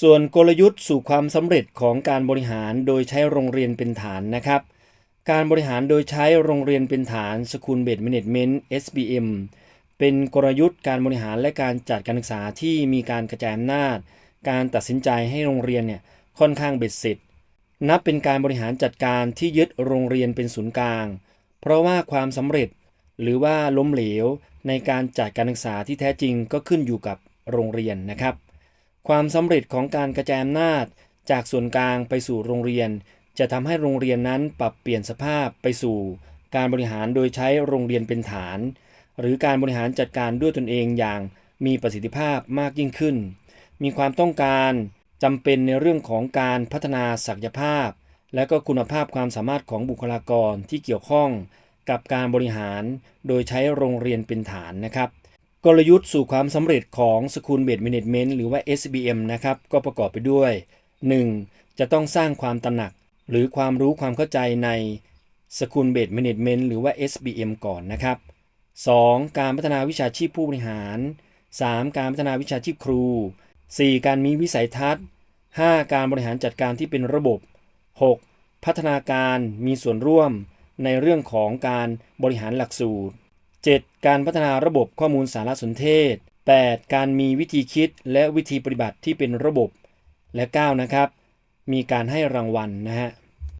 ส่วนกลยุทธ์สู่ความสำเร็จของการบริหารโดยใช้โรงเรียนเป็นฐานนะครับ การบริหารโดยใช้โรงเรียนเป็นฐาน School Based Management SBM เป็นกลยุทธ์การบริหารและการจัดการศึกษาที่มีการกระจายอำนาจ การตัดสินใจให้โรงเรียนเนี่ยค่อนข้างเบ็ดเสร็จ นับเป็นการบริหารจัดการที่ยึดโรงเรียนเป็นศูนย์กลาง เพราะว่าความสำเร็จหรือว่าล้มเหลวในการจัดการศึกษาที่แท้จริงก็ขึ้นอยู่กับโรงเรียนนะครับ ความสำเร็จของการกระจายอำนาจ จากส่วนกลางไปสู่โรงเรียน จะทำให้โรงเรียนนั้นปรับเปลี่ยนสภาพไปสู่การบริหารโดยใช้โรงเรียนเป็นฐาน หรือการบริหารจัดการด้วยตนเองอย่างมีประสิทธิภาพมากยิ่งขึ้น มีความต้องการจำเป็นในเรื่องของการพัฒนาศักยภาพ และก็คุณภาพความสามารถของบุคลากรที่เกี่ยวข้องกับการบริหารโดยใช้โรงเรียนเป็นฐานนะครับ กลยุทธ์สู่ความสำเร็จของ School Based Management หรือว่า SBM นะครับก็ประกอบไปด้วย 1. จะต้องสร้างความตระหนัก หรือความรู้ความเข้าใจใน School Based Management หรือว่า SBM ก่อนนะครับ 2. การพัฒนาวิชาชีพผู้บริหาร 3. การพัฒนาวิชาชีพครู 4. การมีวิสัยทัศน์ 5. การบริหารจัดการที่เป็นระบบ 6. พัฒนาการมีส่วนร่วมในเรื่องของการบริหารหลักสูตร 7. การพัฒนาระบบข้อมูลสารสนเทศ 8. การมีวิธีคิดและวิธีปฏิบัติที่เป็นระบบ และ 9 นะครับ มีการให้รางวัลนะฮะ